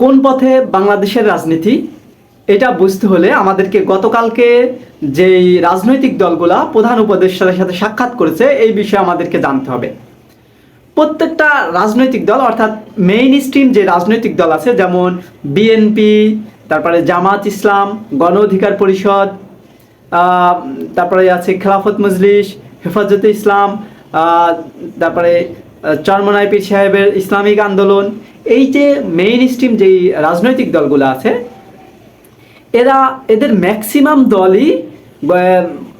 কোন পথে বাংলাদেশের রাজনীতি, এটা বুঝতে হলে আমাদেরকে গতকালকে যেই রাজনৈতিক দলগুলা প্রধান উপদেষ্টার সাথে সাক্ষাৎ করেছে, এই বিষয়ে আমাদেরকে জানতে হবে। প্রত্যেকটা রাজনৈতিক দল, অর্থাৎ মেইন স্ট্রিম যে রাজনৈতিক দল আছে, যেমন বিএনপি তারপরে জামাত ইসলাম, গণ অধিকার পরিষদ তারপরে আছে খেলাফত মজলিস, হেফাজতে ইসলাম তারপরে চরমনাই পীর সাহেবের ইসলামিক আন্দোলন, এই যে মেইন স্ট্রিম যেই রাজনৈতিক দলগুলো আছে, এরা এদের ম্যাক্সিমাম দলই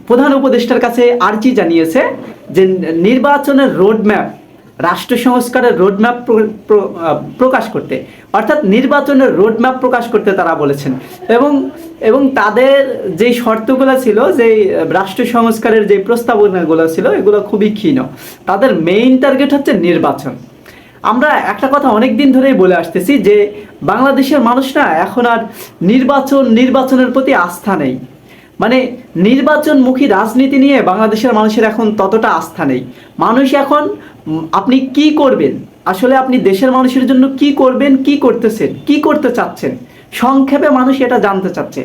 প্রধান উপদেষ্টার কাছে আর্জি জানিয়েছে যে নির্বাচনের রোডম্যাপ রাষ্ট্র সংস্কারের রোডম্যাপ প্রকাশ করতে। অর্থাৎ নির্বাচনের রোডম্যাপ প্রকাশ করতে তারা বলেছেন। এবং এবং তাদের যে শর্তগুলো ছিল, যে রাষ্ট্র সংস্কারের যে প্রস্তাবনাগুলো ছিল, এগুলো খুবই ক্ষীণ। তাদের মেইন টার্গেট হচ্ছে নির্বাচন। আমরা একটা কথা অনেক দিন ধরেই বলে আসতেছি যে, বাংলাদেশের মানুষ না এখন আর নির্বাচন, নির্বাচনের প্রতি আস্থা নেই। মানে নির্বাচনমুখী রাজনীতি নিয়ে বাংলাদেশের মানুষের এখন ততটা আস্থা নেই। মানুষ এখন, আপনি কি করবেন? আসলে আপনি দেশের মানুষের জন্য কি করবেন, কি করতেছেন, কি করতে চাচ্ছেন? সংক্ষেপে মানুষ এটা জানতে চাচ্ছে।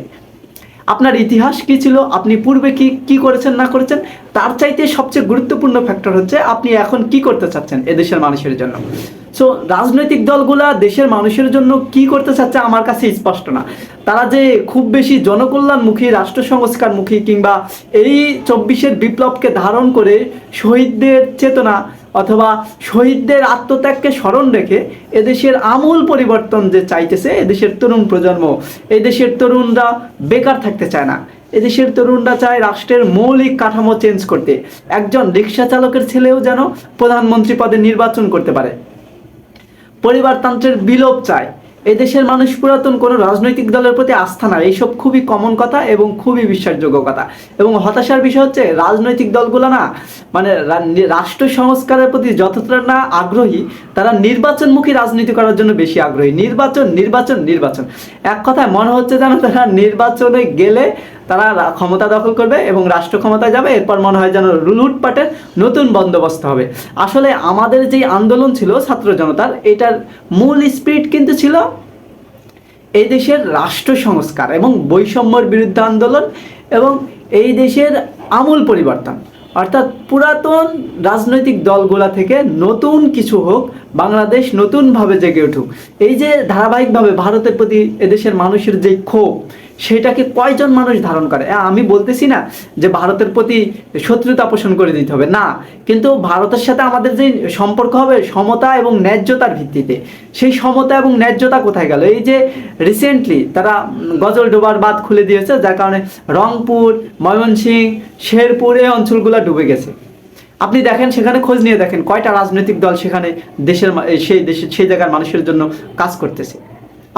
আপনার ইতিহাস কি ছিল? আপনি পূর্বে কি কি করেছেন, না করেছেন? তার চাইতে সবচেয়ে গুরুত্বপূর্ণ ফ্যাক্টর হচ্ছে আপনি এখন কি করতে চাচ্ছেন এদেশের মানুষের জন্য। সো রাজনৈতিক দলগুলা দেশের মানুষের জন্য কি করতে চাচ্ছে আমার কাছে স্পষ্ট না। তারা যে খুব বেশি জনকল্যাণমুখী, রাষ্ট্র সংস্কারমুখী কিংবা এই চব্বিশের বিপ্লবকে ধারণ করে শহীদদের চেতনা অথবা শহীদদের আত্মত্যাগকে স্মরণ রেখে এদেশের আমূল পরিবর্তন যে চাইতেছে, এদেশের তরুণ প্রজন্ম, এদেশের তরুণরা বেকার থাকতে চায় না। এদেশের তরুণরা চায় রাষ্ট্রের মৌলিক কাঠামো চেঞ্জ করতে। একজন রিক্সা চালকের ছেলেও যেন প্রধানমন্ত্রী পদে নির্বাচন করতে পারে। পরিবারতন্ত্রের বিলোপ চায়। এদেশের মানুষ পুরাতন কোনো রাজনৈতিক দলের প্রতি আস্থা না। এইসব খুবই কমন কথা এবং খুবই বিশ্বাসযোগ্য কথা। এবং হতাশার বিষয় হচ্ছে, রাজনৈতিক দলগুলো না মানে রাষ্ট্র সংস্কারের প্রতি যতটা না আগ্রহী, তারা নির্বাচনমুখী রাজনীতি করার জন্য বেশি আগ্রহী। নির্বাচন নির্বাচন নির্বাচন। এক কথায় মনে হচ্ছে যেন তারা নির্বাচনে গেলে তারা ক্ষমতা দখল করবে এবং রাষ্ট্র ক্ষমতায় যাবে। এরপর মনে হয় যেন লুটপাটের নতুন বন্দোবস্ত হবে। আসলে আমাদের যে আন্দোলন ছিল ছাত্র জনতার, এটার মূল স্পিরিট কিন্তু ছিল এই দেশের রাষ্ট্র সংস্কার এবং বৈষম্যর বিরুদ্ধে আন্দোলন এবং এই দেশের আমূল পরিবর্তন। অর্থাৎ পুরাতন রাজনৈতিক দলগুলা থেকে নতুন কিছু হোক, বাংলাদেশ নতুনভাবে জেগে উঠুক। এই যে ধারাবাহিকভাবে ভারতের প্রতি এদেশের মানুষের যে ক্ষোভ সেটাকে কয়জন মানুষ ধারণ করে? আমি বলতেছি না যে ভারতের প্রতি শত্রুতা পোষণ করে দিতে হবে। না, কিন্তু ভারতের সাথে আমাদের যে সম্পর্ক হবে, সমতা এবং ন্যায্যতার ভিত্তিতে। সেই সমতা এবং ন্যায্যতা কোথায় গেল? এই যে রিসেন্টলি তারা গজল ডোবার বাঁধ খুলে দিয়েছে, যার কারণে রংপুর, ময়মনসিংহ, শেরপুর এই অঞ্চলগুলো ডুবে গেছে। আপনি দেখেন, সেখানে খোঁজ নিয়ে দেখেন, কয়টা রাজনৈতিক দল সেখানে দেশের সেই দেশের সেই জায়গার মানুষের জন্য কাজ করতেছে।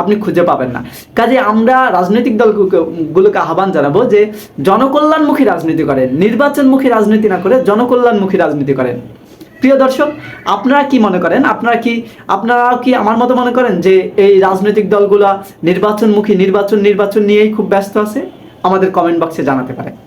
আপনি খুঁজে পাবেন না। কাজে আমরা রাজনৈতিক দলগুলোকে গুলোকে আহ্বান জানাব যে, জনকল্যাণমুখী রাজনীতি করেন, নির্বাচনমুখী রাজনীতি না করে জনকল্যাণমুখী রাজনীতি করেন। প্রিয় দর্শক, আপনারা কি মনে করেন? আপনারা কি আপনারা কি আমার মতো মনে করেন যে, এই রাজনৈতিক দলগুলা নির্বাচনমুখী নির্বাচন নির্বাচন নিয়েই খুব ব্যস্ত আছে? আমাদের কমেন্ট বক্সে জানাতে পারেন।